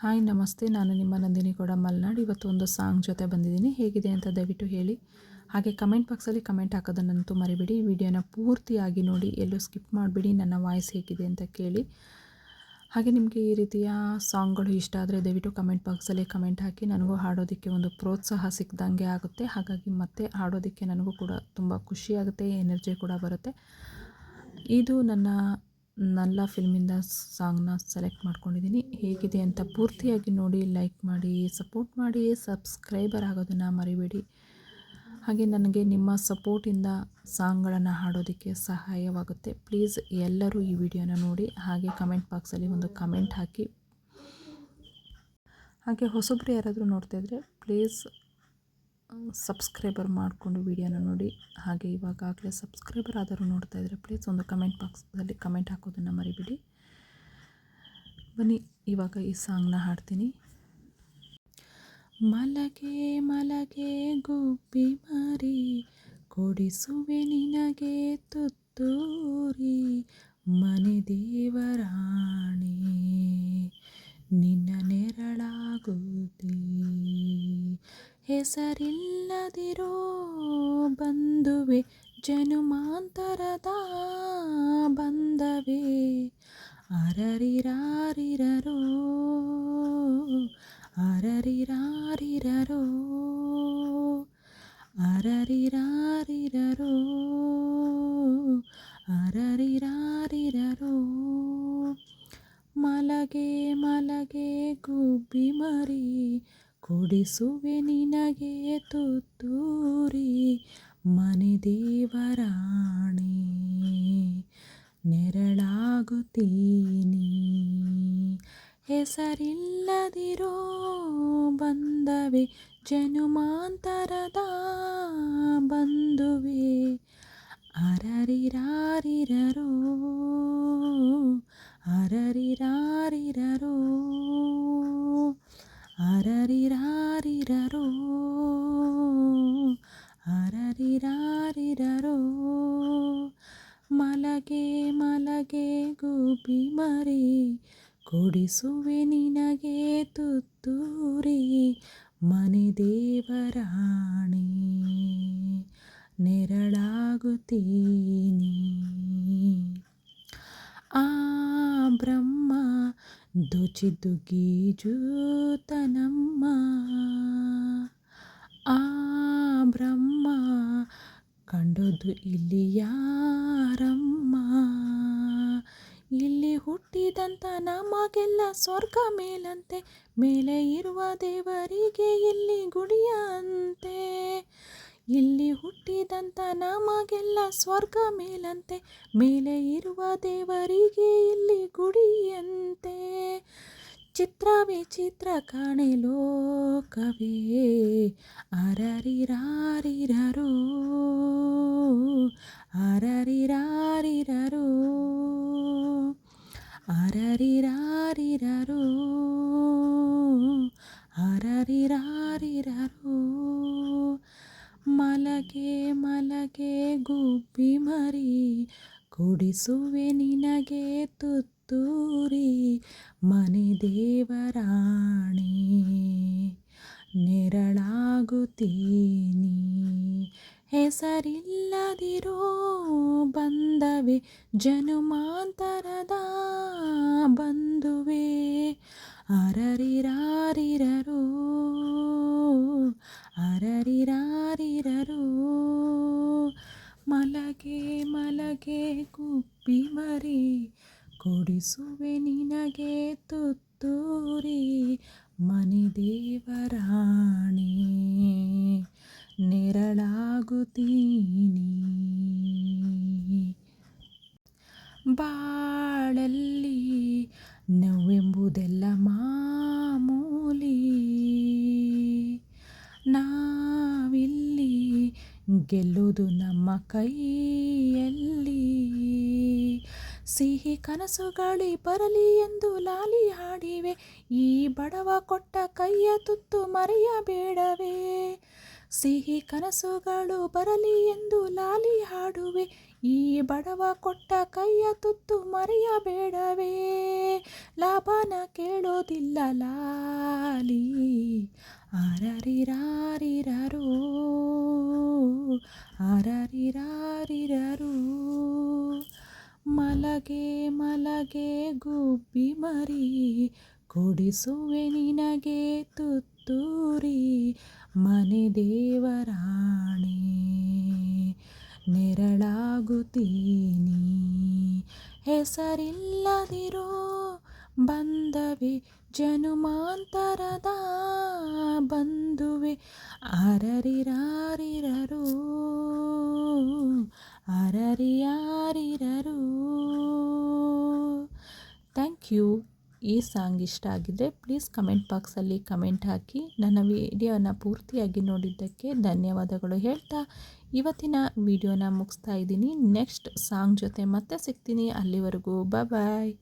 Hi, ನಮಸ್ತೆ. ನಾನು ನಿಮ್ಮ ನಂದಿನಿ ಕೂಡ ಮಲ್ನಾಡ್. ಇವತ್ತು ಒಂದು ಸಾಂಗ್ ಜೊತೆ ಬಂದಿದ್ದೀನಿ. ಹೇಗಿದೆ ಅಂತ ದಯವಿಟ್ಟು ಹೇಳಿ. ಹಾಗೆ ಕಮೆಂಟ್ ಬಾಕ್ಸಲ್ಲಿ ಕಮೆಂಟ್ ಹಾಕೋದನ್ನಂತೂ ಮರಿಬೇಡಿ. ವಿಡಿಯೋನ ಪೂರ್ತಿಯಾಗಿ ನೋಡಿ, ಎಲ್ಲೂ ಸ್ಕಿಪ್ ಮಾಡಿಬಿಡಿ. ನನ್ನ ವಾಯ್ಸ್ ಹೇಗಿದೆ ಅಂತ ಕೇಳಿ. ಹಾಗೆ ನಿಮಗೆ ಈ ರೀತಿಯ ಸಾಂಗ್ಗಳು ಇಷ್ಟ ಆದರೆ ದಯವಿಟ್ಟು ಕಮೆಂಟ್ ಬಾಕ್ಸಲ್ಲಿ ಕಮೆಂಟ್ ಹಾಕಿ. ನನಗೂ ಹಾಡೋದಕ್ಕೆ ಒಂದು ಪ್ರೋತ್ಸಾಹ ಸಿಕ್ಕಿದಂಗೆ ಆಗುತ್ತೆ. ಹಾಗಾಗಿ ಮತ್ತೆ ಹಾಡೋದಕ್ಕೆ ನನಗೂ ಕೂಡ ತುಂಬ ಖುಷಿಯಾಗುತ್ತೆ, ಎನರ್ಜಿ ಕೂಡ ಬರುತ್ತೆ. ಇದು ನನ್ನ ನಲ್ಲ ಫಿಲ್ಮಿಂದ ಸಾಂಗ್ನ ಸೆಲೆಕ್ಟ್ ಮಾಡ್ಕೊಂಡಿದ್ದೀನಿ. ಹೇಗಿದೆ ಅಂತ ಪೂರ್ತಿಯಾಗಿ ನೋಡಿ, ಲೈಕ್ ಮಾಡಿ, ಸಪೋರ್ಟ್ ಮಾಡಿ, ಸಬ್ಸ್ಕ್ರೈಬರ್ ಆಗೋದನ್ನು ಮರಿಬೇಡಿ. ಹಾಗೆ ನನಗೆ ನಿಮ್ಮ ಸಪೋರ್ಟಿಂದ ಸಾಂಗ್ಗಳನ್ನು ಹಾಡೋದಕ್ಕೆ ಸಹಾಯವಾಗುತ್ತೆ. ಪ್ಲೀಸ್ ಎಲ್ಲರೂ ಈ ವಿಡಿಯೋನ ನೋಡಿ. ಹಾಗೆ ಕಮೆಂಟ್ ಬಾಕ್ಸಲ್ಲಿ ಒಂದು ಕಮೆಂಟ್ ಹಾಕಿ. ಹಾಗೆ ಹೊಸಬ್ರು ಯಾರಾದರೂ ನೋಡ್ತಾಯಿದ್ರೆ ಪ್ಲೀಸ್ ಸಬ್ಸ್ಕ್ರೈಬರ್ ಮಾಡಿಕೊಂಡು ವಿಡಿಯೋನ ನೋಡಿ. ಹಾಗೆ ಇವಾಗಾಗಲೇ ಸಬ್ಸ್ಕ್ರೈಬರ್ ಆದರೂ ನೋಡ್ತಾ ಇದ್ದರೆ ಪ್ಲೀಸ್ ಒಂದು ಕಮೆಂಟ್ ಬಾಕ್ಸ್ದಲ್ಲಿ ಕಮೆಂಟ್ ಹಾಕೋದನ್ನು ಮರಿಬಿಡಿ. ಬನ್ನಿ, ಇವಾಗ ಈ ಸಾಂಗ್ನ ಹಾಡ್ತೀನಿ. ಮಲಗೆ ಮಲಗೆ ಗುಬ್ಬಿ ಮರಿ, ಕೊಡಿಸುವೆ ನಿನಗೆ ತುತ್ತೂರಿ, ಮನೆ ದೇವರಾಣಿ, ನಿನ್ನ ನೆರಳಾಗುತ್ತೀ. ಹೆಸರಿಲ್ಲದಿರೋ ಬಂದುವೆ ಜನುಮಾಂತರದ ಬಂದವೇ ಅರರಿರಾರಿರರೋ ಅರರಿರಾರಿರರೋ ಅರರಿರಾರಿರರೋ ಅರರಿರಾರಿರರೋ. ಮಲಗೆ ಮಲಗೆ ಗುಬ್ಬಿ ಮರಿ ಕೊಡಿಸುವೆ ನಿನಗೆ ತುತ್ತೂರಿ ಮನೆ ದೇವರಾಣಿ ನೆರಳಾಗುತ್ತೀನಿ. ಹೆಸರಿಲ್ಲದಿರೋ ಬಂದವೆ ಜನುಮಾಂತರದ ಬಂಧುವೆ ಅರರಿರಾರಿರರೋ ಅರರಿರಾರಿರರೋ ಅರರಿರಾರಿರರೋ. ಮಲಗೆ ಗುಬ್ಬಿ ಮರಿ, ಕೊಡಿಸುವೆ ನಿನಗೆ ತುತ್ತೂರಿ, ಮನೆ ದೇವರಾಣಿ, ನೆರಳಾಗುತ್ತೀನಿ. ಆ ಬ್ರಹ್ಮ ದುಚಿದು ಗೀಜೂತನಮ್ಮ ಆ ಬ್ರಹ್ಮ ಕಂಡದು ಇಲ್ಲಿ ಹುಟ್ಟಿದಂಥ ನಮಗೆಲ್ಲ ಸ್ವರ್ಗ ಮೇಲಂತೆ, ಮೇಲೆ ಇರುವ ದೇವರಿಗೆ ಇಲ್ಲಿ ಗುಡಿಯಂತೆ. ಇಲ್ಲಿ ಹುಟ್ಟಿದಂಥ ನಮಗೆಲ್ಲ ಸ್ವರ್ಗ ಮೇಲಂತೆ, ಮೇಲೆ ಇರುವ ದೇವರಿಗೆ ಇಲ್ಲಿ ಗುಡಿಯಂತೆ. ಚಿತ್ರ ವಿಚಿತ್ರ ಕಾಣೆ ಲೋಕವೇ, ಅರರಿರಾರಿರರೋ. ಮಲಗೆ ಮಲಗೆ ಗುಬ್ಬಿ ಮರಿ, ಕುಡಿಸುವೆ ನಿನಗೆ ತುತ್ತೂರಿ, ಮನೆ ದೇವರಾಣಿ, ನೆರಳಾಗುತ್ತೀನಿ. ಹೆಸರಿಲ್ಲದಿರೋ ಬಂದವೆ ಜನುಮಾಂತರದ ಬಂದುವೆ ಅರರಿರಾರಿರರೋ ಅರರಿರಾರಿರರೋ ಮಲಗೆ ಮಲಗೆ ಗುಬ್ಬಿ ಮರಿ ಕೊಡಿಸುವೆ ನಿನಗೆ ತುತ್ತೂರಿ ಮನೆ ದೇವರಾಣಿ ನೆರಳಾಗುತ್ತೀನಿ. ಬಾಳಲ್ಲಿ ನೋವೆಂಬುದೆಲ್ಲ ಮಾಮೂಲಿ ಗೆಲ್ಲುವುದು ನಮ್ಮ ಕೈಯಲ್ಲಿ. ಸಿಹಿ ಕನಸುಗಳಿ ಬರಲಿ ಎಂದು ಲಾಲಿ ಹಾಡಿವೆ. ಈ ಬಡವ ಕೊಟ್ಟ ಕೈಯ ತುತ್ತು ಮರೆಯಬೇಡವೇ. ಸಿಹಿ ಕನಸುಗಳು ಬರಲಿ ಎಂದು ಲಾಲಿ ಹಾಡುವೆ. ಈ ಬಡವ ಕೊಟ್ಟ ಕೈಯ ತುತ್ತು ಮರೆಯಬೇಡವೇ. ಲಾಭನ ಕೇಳೋದಿಲ್ಲ ಲಾಲಿ. ಆರರಿರಾರಿರರು ಮಲಗೆ ಗುಬ್ಬಿ ಮರಿ ಕುಡಿಸುವೆ ನಿನಗೆ ತುತ್ತೂರಿ ಮನೆ ದೇವರಾಣಿ ನೆರಳಾಗುತ್ತೀನಿ. ಹೆಸರಿಲ್ಲದಿರೋ ಬಂದವೆ ಜನುಮಾಂತರದ ಬಂದುವೆ ಅರರಿರಾರಿರರು ಥ್ಯಾಂಕ್ ಯು ಈ ಸಾಂಗ್ ಇಷ್ಟ ಆಗಿದ್ದರೆ ಪ್ಲೀಸ್ ಕಮೆಂಟ್ ಬಾಕ್ಸಲ್ಲಿ ಕಮೆಂಟ್ ಹಾಕಿ. ನನ್ನ ವಿಡಿಯೋನ ಪೂರ್ತಿಯಾಗಿ ನೋಡಿದ್ದಕ್ಕೆ ಧನ್ಯವಾದಗಳು ಹೇಳ್ತಾ ಇವತ್ತಿನ ವಿಡಿಯೋನ ಮುಗಿಸ್ತಾ ಇದ್ದೀನಿ. ನೆಕ್ಸ್ಟ್ ಸಾಂಗ್ ಜೊತೆ ಮತ್ತೆ ಸಿಗ್ತೀನಿ. ಅಲ್ಲಿವರೆಗೂ ಬಾಯ್